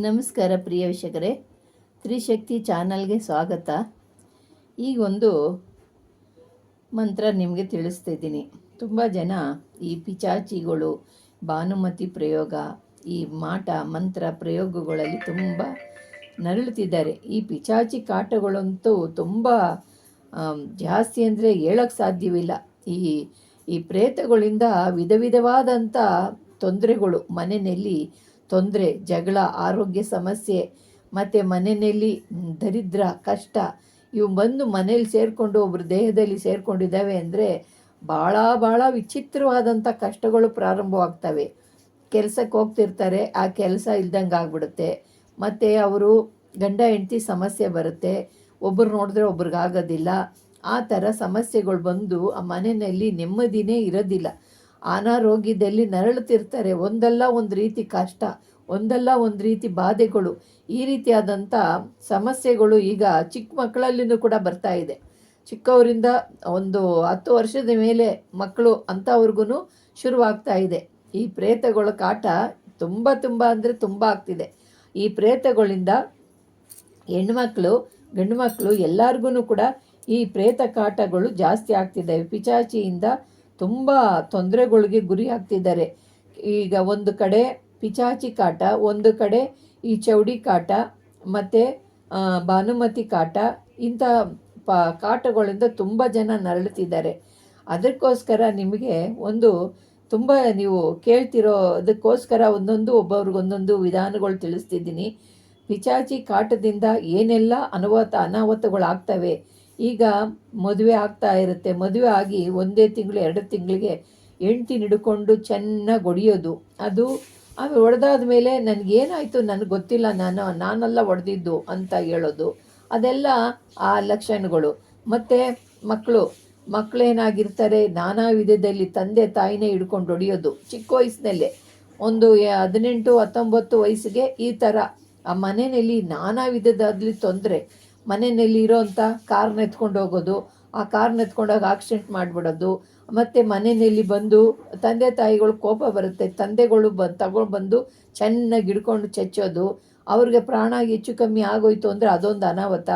ನಮಸ್ಕಾರ ಪ್ರಿಯ ವೀಕ್ಷಕರೇ, ತ್ರಿಶಕ್ತಿ ಚಾನಲ್ಗೆ ಸ್ವಾಗತ. ಈಗ ಒಂದು ಮಂತ್ರ ನಿಮಗೆ ತಿಳಿಸ್ತಿದ್ದೀನಿ ತುಂಬ ಜನ ಈ ಪಿಚಾಚಿಗಳು, ಭಾನುಮತಿ ಪ್ರಯೋಗ, ಈ ಮಾಟ, ಮಂತ್ರ ಪ್ರಯೋಗಗಳಲ್ಲಿ ತುಂಬ ನರಳುತ್ತಿದ್ದಾರೆ. ಈ ಪಿಚಾಚಿ ಕಾಟಗಳಂತೂ ತುಂಬ ಜಾಸ್ತಿ ಅಂದರೆ ಹೇಳೋಕ್ಕೆ ಸಾಧ್ಯವಿಲ್ಲ. ಈ ಈ ಪ್ರೇತಗಳಿಂದ ವಿಧ ವಿಧವಾದಂಥ ತೊಂದರೆಗಳು ಮನೆಯಲ್ಲಿ ತೊಂದರೆ, ಜಗಳ, ಆರೋಗ್ಯ ಸಮಸ್ಯೆ, ಮತ್ತು ಮನೆಯಲ್ಲಿ ದರಿದ್ರ, ಕಷ್ಟ, ಇವು ಬಂದು ಮನೇಲಿ ಸೇರಿಕೊಂಡು ಒಬ್ಬರ ದೇಹದಲ್ಲಿ ಸೇರಿಕೊಂಡಿದ್ದಾವೆ ಅಂದರೆ ಭಾಳ ಭಾಳ ವಿಚಿತ್ರವಾದಂಥ ಕಷ್ಟಗಳು ಪ್ರಾರಂಭವಾಗ್ತವೆ. ಕೆಲಸಕ್ಕೆ ಹೋಗ್ತಿರ್ತಾರೆ, ಆ ಕೆಲಸ ಇಲ್ದಂಗೆ ಆಗ್ಬಿಡುತ್ತೆ. ಮತ್ತು ಅವರು ಗಂಡ, ಹೆಂಡತಿ ಸಮಸ್ಯೆ ಬರುತ್ತೆ. ಒಬ್ಬರು ನೋಡಿದ್ರೆ ಒಬ್ರಿಗಾಗೋದಿಲ್ಲ. ಆ ಥರ ಸಮಸ್ಯೆಗಳು ಬಂದು ಆ ಮನೆಯಲ್ಲಿ ನೆಮ್ಮದಿನೇ ಇರೋದಿಲ್ಲ. ಅನಾರೋಗ್ಯದಲ್ಲಿ ನರಳುತ್ತಿರ್ತಾರೆ. ಒಂದಲ್ಲ ಒಂದು ರೀತಿ ಕಷ್ಟ, ಒಂದಲ್ಲ ಒಂದು ರೀತಿ ಬಾಧೆಗಳು, ಈ ರೀತಿಯಾದಂಥ ಸಮಸ್ಯೆಗಳು ಈಗ ಚಿಕ್ಕ ಮಕ್ಕಳಲ್ಲಿನೂ ಕೂಡ ಬರ್ತಾ ಇದೆ. ಚಿಕ್ಕವರಿಂದ ಒಂದು ಹತ್ತು ವರ್ಷದ ಮೇಲೆ ಮಕ್ಕಳು ಅಂಥವ್ರಿಗೂ ಶುರುವಾಗ್ತಾ ಇದೆ. ಈ ಪ್ರೇತಗಳ ಕಾಟ ತುಂಬ ತುಂಬ ಅಂದರೆ ತುಂಬ ಆಗ್ತಿದೆ. ಈ ಪ್ರೇತಗಳಿಂದ ಹೆಣ್ಮಕ್ಳು ಗಂಡು ಮಕ್ಕಳು ಎಲ್ಲರಿಗೂ ಕೂಡ ಈ ಪ್ರೇತ ಕಾಟಗಳು ಜಾಸ್ತಿ ಆಗ್ತಿದ್ದಾವೆ. ಪಿಚಾಚಿಯಿಂದ ತುಂಬ ತೊಂದರೆಗಳಿಗೆ ಗುರಿ ಆಗ್ತಿದ್ದಾರೆ ಈಗ ಒಂದು ಕಡೆ ಪಿಚಾಚಿ ಕಾಟ, ಒಂದು ಕಡೆ ಈ ಚೌಡಿ ಕಾಟ, ಮತ್ತು ಭಾನುಮತಿ ಕಾಟ, ಇಂಥ ಪ, ಕಾಟಗಳಿಂದ ತುಂಬ ಜನ ನರಳುತ್ತಿದ್ದಾರೆ ಅದಕ್ಕೋಸ್ಕರ ನಿಮಗೆ ಒಂದು ತುಂಬ ನೀವು ಕೇಳ್ತಿರೋ ಅದಕ್ಕೋಸ್ಕರ ಒಂದೊಂದು, ಒಬ್ಬೊಬ್ರಿಗೆ ಒಂದೊಂದು ವಿಧಾನಗಳು ತಿಳಿಸ್ತಿದ್ದೀನಿ. ಪಿಚಾಚಿ ಕಾಟದಿಂದ ಏನೆಲ್ಲ ಅನಾಹುತ, ಅನಾಹುತಗಳಾಗ್ತವೆ? ಈಗ ಮದುವೆ ಆಗ್ತಾ ಇರುತ್ತೆ. ಮದುವೆ ಆಗಿ ಒಂದೇ ತಿಂಗಳು, ಎರಡು ತಿಂಗಳಿಗೆ ಹೆಂಡ್ತಿ ಹಿಡ್ಕೊಂಡು ಚೆನ್ನಾಗಿ ಹೊಡಿಯೋದು. ಅದು ಆಮೇಲೆ ಹೊಡೆದಾದ ಮೇಲೆ ನನಗೇನಾಯಿತು, ನನಗೆ ಗೊತ್ತಿಲ್ಲ ನಾನು, ನಾನೆಲ್ಲ ಹೊಡೆದಿದ್ದು ಅಂತ ಹೇಳೋದು. ಅದೆಲ್ಲ ಆ ಲಕ್ಷಣಗಳು. ಮತ್ತು ಮಕ್ಕಳು ಮಕ್ಕಳೇನಾಗಿರ್ತಾರೆ ನಾನಾ ವಿಧದಲ್ಲಿ ತಂದೆ, ತಾಯಿನೇ ಹಿಡ್ಕೊಂಡು ಹೊಡಿಯೋದು. ಚಿಕ್ಕ ವಯಸ್ಸಿನಲ್ಲೇ. ಒಂದು ಹದಿನೆಂಟು, ಹತ್ತೊಂಬತ್ತು ವಯಸ್ಸಿಗೆ ಈ ಥರ. ಆ ಮನೆಯಲ್ಲಿ ನಾನಾ ವಿಧದಲ್ಲಿ ತೊಂದರೆ. ಮನೆಯಲ್ಲಿ ಇರೋಂಥ ಕಾರ್ನ ಎತ್ಕೊಂಡು ಹೋಗೋದು, ಆ ಕಾರ್ನ ಎತ್ಕೊಂಡೋಗಿ ಆಕ್ಸಿಡೆಂಟ್ ಮಾಡಿಬಿಡೋದು, ಮತ್ತು ಮನೆಯಲ್ಲಿ ಬಂದು ತಂದೆ ತಾಯಿಗಳು ಕೋಪ ಬರುತ್ತೆ, ತಂದೆಗಳು ಬ, ತಗೊಂಡು ಬಂದು ಚೆನ್ನಾಗಿ ಹಿಡ್ಕೊಂಡು ಚಚ್ಚೋದು, ಅವ್ರಿಗೆ ಪ್ರಾಣ ಹೆಚ್ಚು ಕಮ್ಮಿ ಆಗೋಯ್ತು ಅಂದರೆ ಅದೊಂದು ಅನಾಹುತ.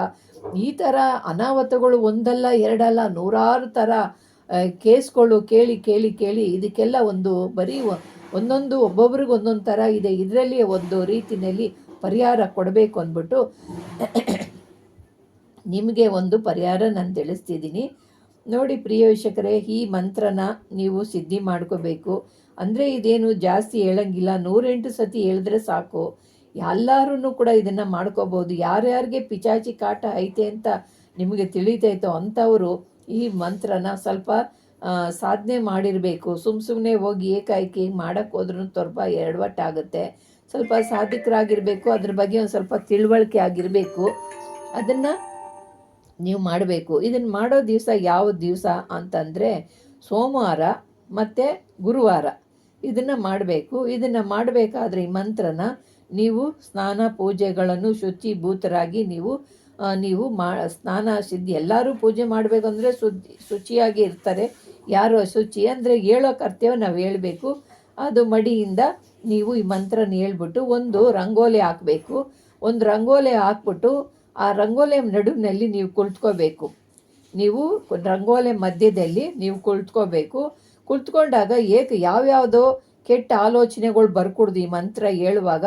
ಈ ಥರ ಅನಾಹುತಗಳು ಒಂದಲ್ಲ, ಎರಡಲ್ಲ, ನೂರಾರು ಥರ ಕೇಸ್ಗಳು ಕೇಳಿ ಕೇಳಿ ಕೇಳಿ ಇದಕ್ಕೆಲ್ಲ ಒಂದು ಬರೀ ಒಂದೊಂದು ಒಬ್ಬೊಬ್ರಿಗೆ ಒಂದೊಂದು ಥರ ಇದೆ. ಇದರಲ್ಲಿ ಒಂದು ರೀತಿಯಲ್ಲಿ ಪರಿಹಾರ ಕೊಡಬೇಕು ಅಂದ್ಬಿಟ್ಟು ನಿಮಗೆ ಒಂದು ಪರಿಹಾರ ನಾನು ತಿಳಿಸ್ತಿದ್ದೀನಿ. ನೋಡಿ ಪ್ರಿಯ ವೀಕ್ಷಕರೇ, ಈ ಮಂತ್ರನ ನೀವು ಸಿದ್ಧಿ ಮಾಡ್ಕೋಬೇಕು. ಅಂದರೆ ಇದೇನು ಜಾಸ್ತಿ ಹೇಳಂಗಿಲ್ಲ. ನೂರೆಂಟು ಸತಿ ಹೇಳಿದ್ರೆ ಸಾಕು. ಎಲ್ಲರೂ ಕೂಡ ಇದನ್ನು ಮಾಡ್ಕೋಬೋದು. ಯಾರ್ಯಾರಿಗೆ ಪಿಚಾಚಿ ಕಾಟ ಐತೆ ಅಂತ ನಿಮಗೆ ತಿಳಿತೈತೋ ಅಂಥವರು ಈ ಮಂತ್ರನ ಸ್ವಲ್ಪ ಸಾಧನೆ ಮಾಡಿರಬೇಕು. ಸುಮ್ಮ ಸುಮ್ಮನೆ ಹೋಗಿ ಏಕಾಏಕಿ ಮಾಡೋಕ್ಕೆ ಹೋದ್ರೂ ಸ್ವಲ್ಪ ಎಡವಟ್ಟಾಗುತ್ತೆ ಸ್ವಲ್ಪ ಸಾಧಕರಾಗಿರಬೇಕು. ಅದ್ರ ಬಗ್ಗೆ ಒಂದು ಸ್ವಲ್ಪ ತಿಳುವಳಿಕೆ ಆಗಿರಬೇಕು. ಅದನ್ನು ನೀವು ಮಾಡಬೇಕು. ಇದನ್ನು ಮಾಡೋ ದಿವಸ ಯಾವ ದಿವಸ ಅಂತಂದರೆ ಸೋಮವಾರ ಮತ್ತು ಗುರುವಾರ. ಇದನ್ನು ಮಾಡಬೇಕು. ಇದನ್ನು ಮಾಡಬೇಕಾದ್ರೆ ಈ ಮಂತ್ರನ ನೀವು ಸ್ನಾನ ಪೂಜೆಗಳನ್ನು ಶುಚಿಭೂತರಾಗಿ ನೀವು ನೀವು ಮಾ, ಸ್ನಾನ ಸಿದ್ಧಿ ಎಲ್ಲರೂ ಪೂಜೆ ಮಾಡಬೇಕಂದ್ರೆ ಶುದ್ಧಿ ಶುಚಿಯಾಗಿ ಇರ್ತಾರೆ. ಯಾರು ಅಶುಚಿ ಅಂದರೆ ಹೇಳೋ ಕರ್ತವ್ಯ ನಾವು ಹೇಳಬೇಕು. ಅದು ಮಡಿಯಿಂದ ನೀವು ಈ ಮಂತ್ರನ ಹೇಳ್ಬಿಟ್ಟು ಒಂದು ರಂಗೋಲಿ ಹಾಕಬೇಕು. ಒಂದು ರಂಗೋಲಿ ಹಾಕ್ಬಿಟ್ಟು ಆ ರಂಗೋಲೆ ನಡುವಿನಲ್ಲಿ ನೀವು ಕುಳಿತುಕೋಬೇಕು. ನೀವು ರಂಗೋಲೆ ಮಧ್ಯದಲ್ಲಿ ನೀವು ಕುಳಿತ್ಕೋಬೇಕು. ಕುಳಿತ್ಕೊಂಡಾಗ ಏಕ ಯಾವ್ಯಾವುದೋ ಕೆಟ್ಟ ಆಲೋಚನೆಗಳು ಬರ್ಕೊಡ್ದು ಈ ಮಂತ್ರ ಹೇಳುವಾಗ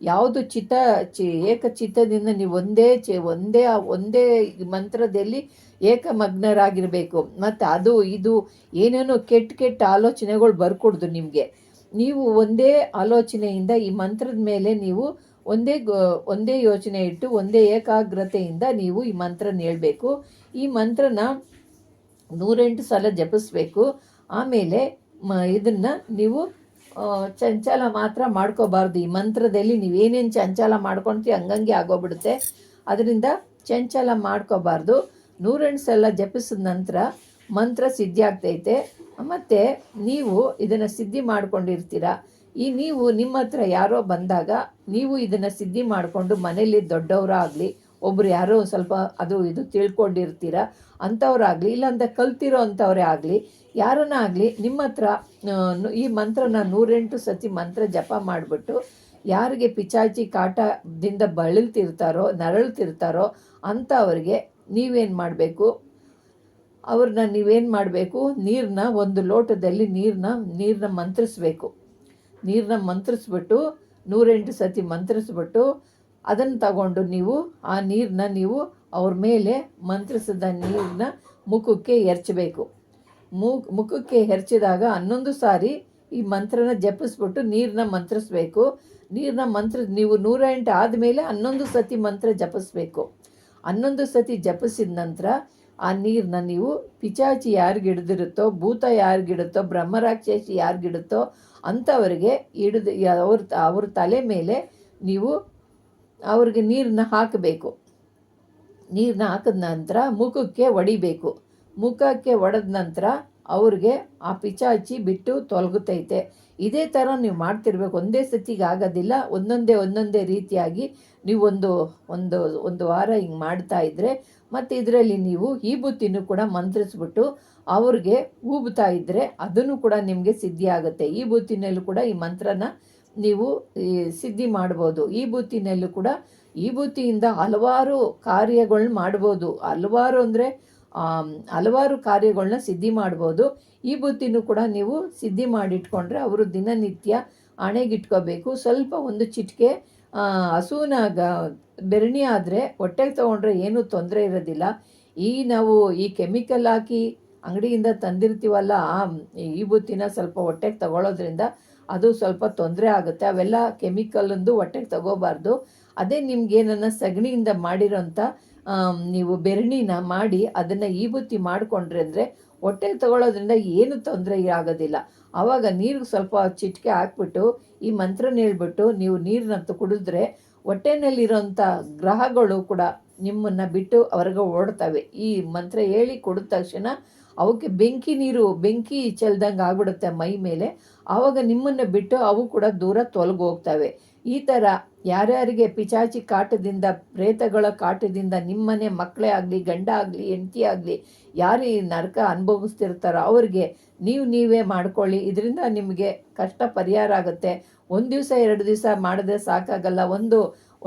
ಯಾವುದು ಚಿತ್ತ, ಚಿ ಏಕಚಿತ್ತದಿಂದ ನೀವು ಒಂದೇ ಚಿ, ಒಂದೇ ಒಂದೇ ಮಂತ್ರದಲ್ಲಿ ಏಕಮಗ್ನರಾಗಿರಬೇಕು. ಮತ್ತು ಅದು, ಇದು ಏನೇನೋ ಕೆಟ್ಟ ಕೆಟ್ಟ ಆಲೋಚನೆಗಳು ಬರ್ಕೊಡ್ದು ನಿಮಗೆ. ನೀವು ಒಂದೇ ಆಲೋಚನೆಯಿಂದ ಈ ಮಂತ್ರದ ಮೇಲೆ ನೀವು ಒಂದೇ ಒಂದೇ ಯೋಚನೆ ಇಟ್ಟು ಒಂದೇ ಏಕಾಗ್ರತೆಯಿಂದ ನೀವು ಈ ಮಂತ್ರನ ಹೇಳಬೇಕು. ಈ ಮಂತ್ರನ ನೂರೆಂಟು ಸಲ ಜಪಿಸ್ಬೇಕು. ಆಮೇಲೆ ಮ, ಇದನ್ನು ನೀವು ಚಂಚಲ ಮಾತ್ರ ಮಾಡ್ಕೋಬಾರ್ದು. ಈ ಮಂತ್ರದಲ್ಲಿ ನೀವೇನೇನು ಚಂಚಲ ಮಾಡ್ಕೊಳ್ತೀವಿ ಹಂಗಂಗೆ ಆಗೋಗ್ಬಿಡುತ್ತೆ. ಅದರಿಂದ ಚಂಚಲ ಮಾಡ್ಕೋಬಾರ್ದು. ನೂರೆಂಟು ಸಲ ಜಪಿಸಿದ ನಂತರ ಮಂತ್ರ ಸಿದ್ಧಿ ಆಗ್ತೈತೆ ಮತ್ತು ನೀವು ಇದನ್ನು ಸಿದ್ಧಿ ಮಾಡ್ಕೊಂಡಿರ್ತೀರ. ಈ ನೀವು ನಿಮ್ಮ ಹತ್ರ ಯಾರೋ ಬಂದಾಗ ನೀವು ಇದನ್ನು ಸಿದ್ಧಿ ಮಾಡಿಕೊಂಡು ಮನೆಯಲ್ಲಿ ದೊಡ್ಡವರಾಗಲಿ, ಒಬ್ರು ಯಾರೋ ಸ್ವಲ್ಪ ಅದು ಇದು ತಿಳ್ಕೊಂಡಿರ್ತೀರ, ಅಂಥವ್ರಾಗಲಿ, ಇಲ್ಲಾಂದರೆ ಕಲ್ತಿರೋ ಅಂಥವ್ರೇ ಆಗಲಿ, ಯಾರನ್ನ ಆಗಲಿ ನಿಮ್ಮ ಹತ್ರ ಈ ಮಂತ್ರನ ನೂರೆಂಟು ಸತಿ ಮಂತ್ರ ಜಪ ಮಾಡಿಬಿಟ್ಟು ಯಾರಿಗೆ ಪಿಚಾಚಿ ಕಾಟದಿಂದ ಬಳಲ್ತಿರ್ತಾರೋ, ನರಳ್ತಿರ್ತಾರೋ ಅಂಥವ್ರಿಗೆ ನೀವೇನು ಮಾಡಬೇಕು? ಅವ್ರನ್ನ ನೀವೇನು ಮಾಡಬೇಕು? ನೀರನ್ನ ಒಂದು ಲೋಟದಲ್ಲಿ ನೀರನ್ನ ನೀರನ್ನ ಮಂತ್ರಿಸ್ಬೇಕು. ನೀರನ್ನ ಮಂತ್ರಿಸ್ಬಿಟ್ಟು, ನೂರೆಂಟು ಸತಿ ಮಂತ್ರಿಸ್ಬಿಟ್ಟು ಅದನ್ನು ತಗೊಂಡು ನೀವು ಆ ನೀರನ್ನ ನೀವು ಅವ್ರ ಮೇಲೆ ಮಂತ್ರಿಸಿದ ನೀರನ್ನ ಮುಖಕ್ಕೆ ಎರಚಬೇಕು. ಮುಖಕ್ಕೆ ಎರಚಿದಾಗ ಹನ್ನೊಂದು ಸಾರಿ ಈ ಮಂತ್ರನ ಜಪಿಸ್ಬಿಟ್ಟು ನೀರನ್ನ ಮಂತ್ರಿಸ್ಬೇಕು. ನೀರನ್ನ ಮಂತ್ರ, ನೀವು ನೂರ ಎಂಟು ಆದಮೇಲೆ ಹನ್ನೊಂದು ಸತಿ ಮಂತ್ರ ಜಪಿಸ್ಬೇಕು. ಹನ್ನೊಂದು ಸತಿ ಜಪಿಸಿದ ನಂತರ ಆ ನೀರನ್ನ ನೀವು ಪಿಚಾಚಿ ಯಾರಿಗಿಡ್ದಿರುತ್ತೋ, ಭೂತ ಯಾರಿಗಿಡುತ್ತೋ, ಬ್ರಹ್ಮರಾಕ್ಷಸಿ ಯಾರಿಗಿಡುತ್ತೋ ಅಂಥವ್ರಿಗೆ ಹಿಡಿದು ಅವ್ರ ಅವ್ರ ತಲೆ ಮೇಲೆ ನೀವು ಅವ್ರಿಗೆ ನೀರನ್ನ ಹಾಕಬೇಕು. ನೀರನ್ನ ಹಾಕಿದ ನಂತರ ಮುಖಕ್ಕೆ ಒಡಿಬೇಕು. ಮುಖಕ್ಕೆ ಒಡೆದ ನಂತರ ಅವ್ರಿಗೆ ಆ ಪಿಚಾಚಿ ಬಿಟ್ಟು ತೊಲಗುತ್ತೈತೆ ಇದೇ ಥರ ನೀವು ಮಾಡ್ತಿರ್ಬೇಕು. ಒಂದೇ ಸತಿಗೆ ಆಗೋದಿಲ್ಲ. ಒಂದೊಂದೇ ಒಂದೊಂದೇ ರೀತಿಯಾಗಿ ನೀವು ಒಂದು ಒಂದು ಒಂದು ವಾರ ಹಿಂಗೆ ಮಾಡ್ತಾ ಇದ್ದರೆ ಮತ್ತು ಇದರಲ್ಲಿ ನೀವು ಈ ಬುತ್ತಿನೂ ಕೂಡ ಮಂತ್ರಿಸ್ಬಿಟ್ಟು ಅವ್ರಿಗೆ ಊಬ್ತಾ ಇದ್ದರೆ ಅದನ್ನು ಕೂಡ ನಿಮಗೆ ಸಿದ್ಧಿ ಆಗುತ್ತೆ. ಈ ಬುತ್ತಿನಲ್ಲೂ ಕೂಡ ಈ ಮಂತ್ರನ ನೀವು ಸಿದ್ಧಿ ಮಾಡ್ಬೋದು. ಈ ಬುತ್ತಿನಲ್ಲೂ ಕೂಡ ಈ ಬುತ್ತಿಯಿಂದ ಹಲವಾರು ಕಾರ್ಯಗಳನ್ನ ಮಾಡ್ಬೋದು. ಹಲವಾರು ಅಂದರೆ ಹಲವಾರು ಕಾರ್ಯಗಳನ್ನ ಸಿದ್ಧಿ ಮಾಡ್ಬೋದು. ಈ ಬುತ್ತಿನೂ ಕೂಡ ನೀವು ಸಿದ್ಧಿ ಮಾಡಿಟ್ಕೊಂಡ್ರೆ ಅವರು ದಿನನಿತ್ಯ ಹಣೆಗಿಟ್ಕೋಬೇಕು ಸ್ವಲ್ಪ ಒಂದು ಚಿಟಿಕೆ ಹಸುವಿನ ಗ ಬೆರಣಿ ಆದರೆ ಹೊಟ್ಟೆಗೆ ತೊಗೊಂಡ್ರೆ ಏನೂ ತೊಂದರೆ ಇರೋದಿಲ್ಲ. ಈ ನಾವು ಈ ಕೆಮಿಕಲ್ ಹಾಕಿ ಅಂಗಡಿಯಿಂದ ತಂದಿರ್ತೀವಲ್ಲ, ಆ ಬುತ್ತಿನ ಸ್ವಲ್ಪ ಹೊಟ್ಟೆಗೆ ತಗೊಳ್ಳೋದ್ರಿಂದ ಅದು ಸ್ವಲ್ಪ ತೊಂದರೆ ಆಗುತ್ತೆ. ಅವೆಲ್ಲ ಕೆಮಿಕಲಂದು ಹೊಟ್ಟೆಗೆ ತಗೋಬಾರ್ದು. ಅದೇ ನಿಮ್ಗೇನನ್ನ ಸಗಣಿಯಿಂದ ಮಾಡಿರೋಂಥ ನೀವು ಬೆರಣಿನ ಮಾಡಿ ಅದನ್ನು ಈ ಬುತ್ತಿ ಮಾಡಿಕೊಂಡ್ರೆ ಅಂದರೆ ಹೊಟ್ಟೆಗೆ ತಗೊಳ್ಳೋದ್ರಿಂದ ಏನು ತೊಂದರೆ ಆಗೋದಿಲ್ಲ. ಆವಾಗ ನೀರಿಗೆ ಸ್ವಲ್ಪ ಚಿಟಿಕೆ ಹಾಕ್ಬಿಟ್ಟು ಈ ಮಂತ್ರನ ಹೇಳ್ಬಿಟ್ಟು ನೀವು ನೀರನ್ನ ಕುಡಿದ್ರೆ ಹೊಟ್ಟೆನಲ್ಲಿರೋಂಥ ಗ್ರಹಗಳು ಕೂಡ ನಿಮ್ಮನ್ನು ಬಿಟ್ಟು ಹೊರಗೆ ಓಡ್ತವೆ. ಈ ಮಂತ್ರ ಹೇಳಿ ಕುಡಿದ ತಕ್ಷಣ ಅವಕ್ಕೆ ಬೆಂಕಿ ನೀರು, ಬೆಂಕಿ ಚೆಲ್ದಂಗೆ ಆಗ್ಬಿಡುತ್ತೆ ಮೈ ಮೇಲೆ. ಆವಾಗ ನಿಮ್ಮನ್ನು ಬಿಟ್ಟು ಅವು ಕೂಡ ದೂರ ತೊಲಗಿ ಹೋಗ್ತವೆ ಈ ಥರ ಯಾರ್ಯಾರಿಗೆ ಪಿಚಾಚಿ ಕಾಟದಿಂದ, ಪ್ರೇತಗಳ ಕಾಟದಿಂದ ನಿಮ್ಮನೆ ಮಕ್ಕಳೇ ಆಗಲಿ, ಗಂಡ ಆಗಲಿ, ಹೆಂಡತಿ ಆಗಲಿ, ಯಾರು ಈ ನರಕ ಅನುಭವಿಸ್ತಿರ್ತಾರೋ ಅವ್ರಿಗೆ ನೀವು ನೀವೇ ಮಾಡ್ಕೊಳ್ಳಿ. ಇದರಿಂದ ನಿಮಗೆ ಕಷ್ಟ ಪರಿಹಾರ ಆಗುತ್ತೆ. ಒಂದು ದಿವಸ, ಎರಡು ದಿವಸ ಮಾಡಿದ್ರೆ ಸಾಕಾಗಲ್ಲ. ಒಂದು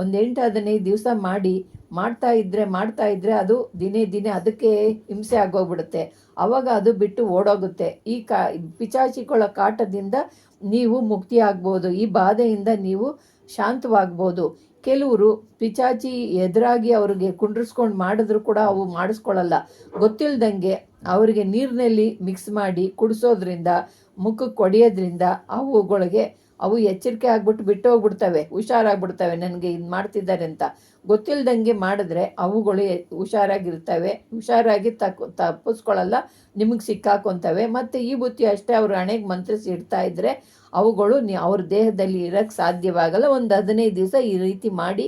ಒಂದು ಎಂಟು ಹದಿನೈದು ದಿವಸ ಮಾಡಿ, ಮಾಡ್ತಾ ಇದ್ದರೆ ಮಾಡ್ತಾ ಇದ್ದರೆ ಅದು ದಿನೇ ದಿನೇ ಅದಕ್ಕೆ ಹಿಂಸೆ ಆಗೋಗ್ಬಿಡುತ್ತೆ. ಆವಾಗ ಅದು ಬಿಟ್ಟು ಓಡೋಗುತ್ತೆ. ಈ ಕಾ, ಪಿಚಾಚಿಕೊಳ್ಳ ಕಾಟದಿಂದ ನೀವು ಮುಕ್ತಿ ಆಗ್ಬೋದು ಈ ಬಾಧೆಯಿಂದ ನೀವು ಶಾಂತವಾಗ್ಬೋದು. ಕೆಲವರು ಪಿಚಾಚಿ ಎದುರಾಗಿ ಅವ್ರಿಗೆ ಕುಂಡ್ರಿಸ್ಕೊಂಡು ಮಾಡಿದ್ರು ಕೂಡ ಅವು ಮಾಡಿಸ್ಕೊಳ್ಳಲ್ಲ. ಗೊತ್ತಿಲ್ದಂಗೆ ಅವರಿಗೆ ನೀರಿನಲ್ಲಿ ಮಿಕ್ಸ್ ಮಾಡಿ ಕುಡಿಸೋದ್ರಿಂದ ಮುಖಕ್ಕೆ ಹೊಡೆಯೋದ್ರಿಂದ ಅವುಗಳಿಗೆ ಅವು ಎಚ್ಚರಿಕೆ ಆಗ್ಬಿಟ್ಟು ಬಿಟ್ಟು ಹೋಗ್ಬಿಡ್ತವೆ, ಹುಷಾರಾಗ್ಬಿಡ್ತವೆ, ನನಗೆ ಇದು ಮಾಡ್ತಿದ್ದಾರೆ ಅಂತ. ಗೊತ್ತಿಲ್ಲದಂಗೆ ಮಾಡಿದ್ರೆ ಅವುಗಳು ಹುಷಾರಾಗಿರ್ತವೆ, ಹುಷಾರಾಗಿ ತಕ್ಕ ತಪ್ಪಿಸ್ಕೊಳ್ಳಲ್ಲ, ನಿಮಗೆ ಸಿಕ್ಕಾಕೊತವೆ. ಮತ್ತು ಈ ಬುತ್ತಿ ಅಷ್ಟೇ ಅವರು ಹಣೆಗೆ ಮಂತ್ರಿಸಿ ಇಡ್ತಾ ಇದ್ದರೆ ಅವುಗಳು ಅವ್ರ ದೇಹದಲ್ಲಿ ಇರೋಕ್ಕೆ ಸಾಧ್ಯವಾಗಲ್ಲ. ಒಂದು ಹದಿನೈದು ದಿವಸ ಈ ರೀತಿ ಮಾಡಿ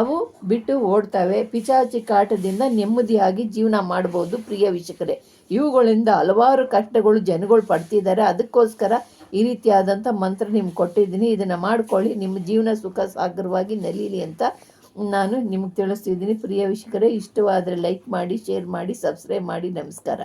ಅವು ಬಿಟ್ಟು ಓಡ್ತವೆ. ಪಿಚಾಚಿ ಕಾಟದಿಂದ ನೆಮ್ಮದಿಯಾಗಿ ಜೀವನ ಮಾಡ್ಬೋದು ಪ್ರಿಯ ವೀಕ್ಷಕರೇ. ಇವುಗಳಿಂದ ಹಲವಾರು ಕಷ್ಟಗಳು ಜನಗಳು ಪಡ್ತಿದ್ದಾರೆ. ಅದಕ್ಕೋಸ್ಕರ ಈ ರೀತಿಯಾದಂಥ ಮಂತ್ರ ನಿಮ್ಗೆ ಕೊಟ್ಟಿದ್ದೀನಿ. ಇದನ್ನು ಮಾಡ್ಕೊಳ್ಳಿ. ನಿಮ್ಮ ಜೀವನ ಸುಖ ಸಾಗರವಾಗಿ ನಲೀಲಿ ಅಂತ ನಾನು ನಿಮಗೆ ತಿಳಿಸ್ತಿದ್ದೀನಿ. ಪ್ರಿಯ ವೀಕ್ಷಕರೇ, ಇಷ್ಟವಾದರೆ ಲೈಕ್ ಮಾಡಿ ಶೇರ್ ಮಾಡಿ ಸಬ್ಸ್ಕ್ರೈಬ್ ಮಾಡಿ. ನಮಸ್ಕಾರ.